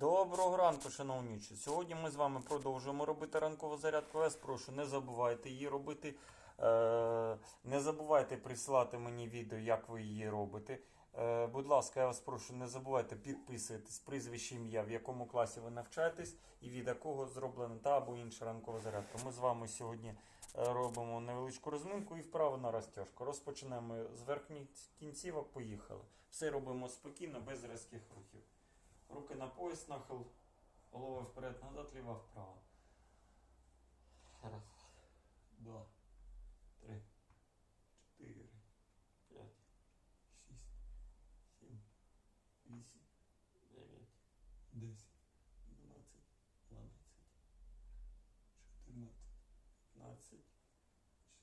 Доброго ранку, шановні учні. Сьогодні ми з вами продовжуємо робити ранкову зарядку. Я вас прошу, не забувайте її робити. Е, не забувайте присилати мені відео, як ви її робите. Е, будь ласка, я вас прошу, не забувайте підписуватись прізвище ім'я, в якому класі ви навчаєтесь і від якого зроблена та або інша ранкова зарядка. Ми з вами сьогодні е, робимо невеличку розминку і вправо на розтяжку. Розпочнемо з верхніх кінцівок. Поїхали. Все робимо спокійно, без різких рухів. Руки на пояс, нахил, голова вперед, назад, ліва вправо. Раз, два, три, чотири, п'ять, шість, сім, вісім, дев'ять, десять, дванадцять, дванадцять, чотирнадцять, п'ятнадцять,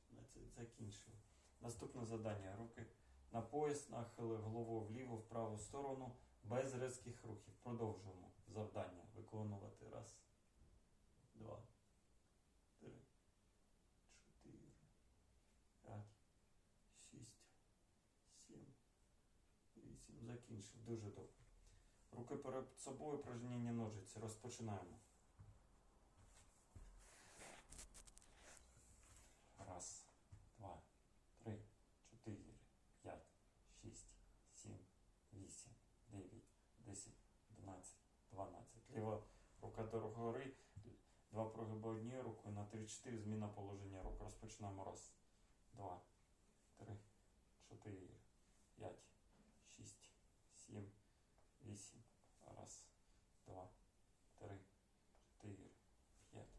шістнадцять. Закінчили. Наступне завдання. Руки на пояс, нахили головою вліво, в праву сторону. Без різких рухів. Продовжуємо завдання виконувати. Раз, два, три, чотири, п'ять, шість, сім, вісім. Закінчив. Дуже добре. Руки перед собою, упражнення ножиці. Розпочинаємо. Раз, два, три, чотири, п'ять, шість, сім, вісім. 9, 10, 11, 12. Ліва рука до гори. Два прогиби однією рукою на 3-4 зміна положення рук. Розпочинаємо. Раз, два, три, чотири, п'ять, шість, сім, вісім. Раз, два, три, чотири, п'ять,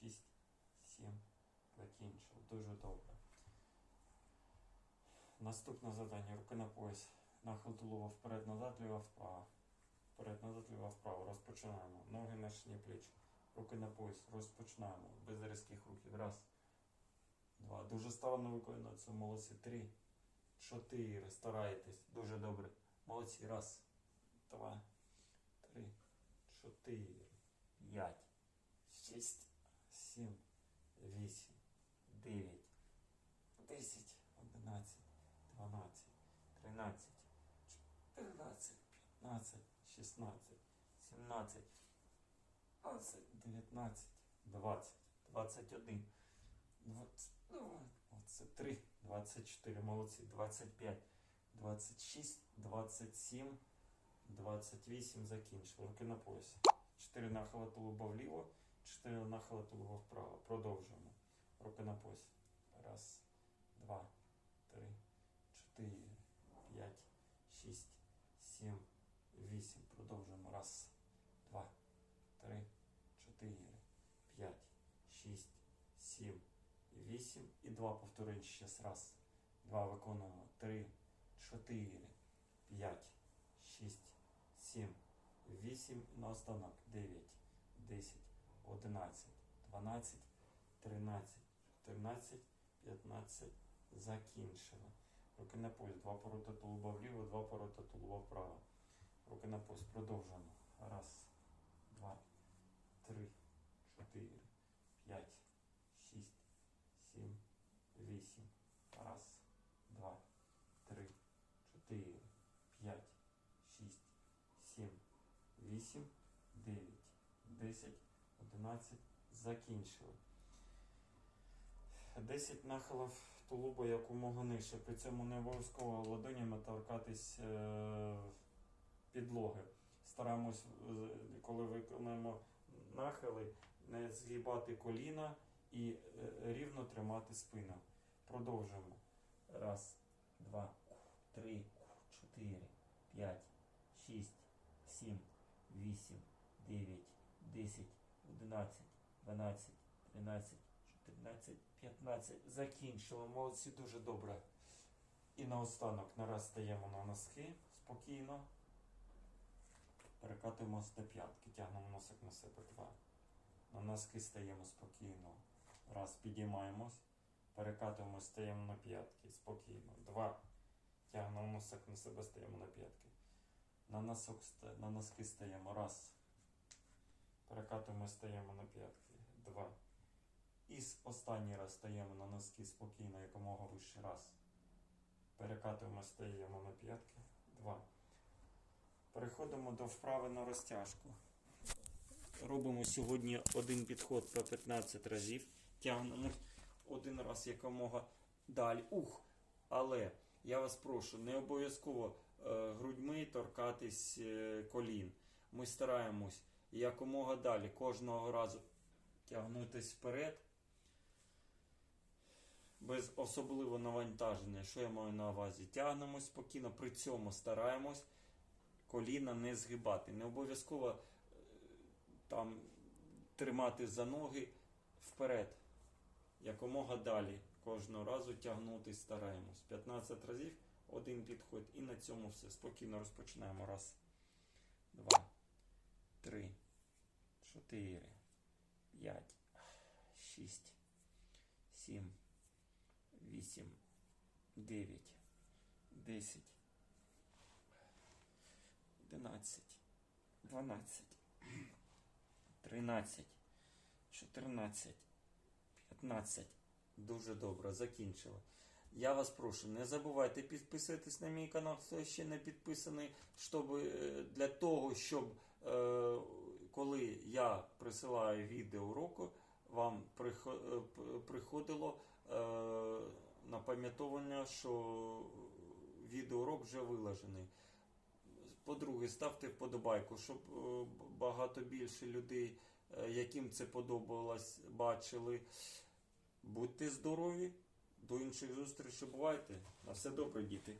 шість, сім. Закінчив. Дуже добре. Наступне завдання. Руки на пояс. Нахил тулова вперед назад, ліва вправо. Вперед назад, ліва вправо. Розпочинаємо. Ноги на шиї плеч. Руки на пояс. Розпочинаємо. Без різких рухів. Раз. Два. Дуже ставно виконується. Молодці. Три. Чотири. Старайтесь. Дуже добре. Молодці. Раз. Два. Три. Чотири. П'ять. Шість. Сім. 17, 20, 19, 20, 21, 22, 23, 24, молодці, 25, 26, 27, 28, закінчили. Руки на поясі. 4 нахила тулуба вліво, 4 нахила тулуба вправо. Продовжуємо. Руки на поясі. Раз, два, Два повторюємо ще раз. Два виконуємо. Три, чотири, п'ять, шість, сім, вісім. І наостанок. Дев'ять, десять, одинадцять, дванадцять, тринадцять, чотирнадцять, п'ятнадцять. Закінчили. Руки на пояс, два поворота тулуба вліво, два поворота тулуба вправо. Руки на пояс, продовжуємо. Раз, два, три, 10, 11. Закінчили. 10 нахилів тулуба якомога нижче. При цьому не обов'язково ладонями торкатись е, підлоги. Стараємось, е, коли виконуємо нахили, не згибати коліна і е, рівно тримати спину. Продовжуємо. Раз, два, три, чотири, п'ять, шість, сім, вісім, дев'ять десять, одинадцять, дванадцять, тринадцять. 14, 15. Закінчили. Молодці дуже добре. І наостанок нараз стаємо на носки спокійно. Перекатуємось до п'ятки. Тягнемо носик на себе. Два. На носки стаємо спокійно. Раз. Підіймаємось. Перекатуємось, стаємо на п'ятки. Спокійно. Два. Тягнемо носик на себе, стаємо на п'ятки. На, носок, на носки стаємо. Раз. Перекатуємось, стаємо на п'ятки. Два. І останній раз стаємо на носки спокійно, якомога вище раз. Перекатуємо, стаємо на п'ятки. Два. Переходимо до вправи на розтяжку. Робимо сьогодні один підход по 15 разів. Тягнемо один раз якомога далі. Ух! Але я вас прошу, не обов'язково е, грудьми торкатись е, колін. Ми стараємось якомога далі кожного разу тягнутись вперед. Без особливого навантаження. Що я маю на увазі? Тягнемось спокійно, при цьому стараємось коліна не згибати. Не обов'язково е, там тримати за ноги вперед. Якомога далі. Кожного разу тягнутись стараємось. 15 разів, один підход. І на цьому все. Спокійно розпочинаємо. Раз, два, три, чотири, п'ять, шість, сім, вісім, дев'ять, десять. 11, 12, 13, 14, 15. Дуже добре, закінчили. Я вас прошу, не забувайте підписатись на мій канал, хто ще не підписаний, щоб е, для того, щоб е, коли я присилаю відео уроку, вам е, приходило е, напам'ятовування, що відеоурок вже виложений. По-друге, ставте вподобайку, щоб е, багато більше людей, яким це подобалось, бачили. Будьте здорові, до інших зустрічей. Бувайте. На все добре, діти.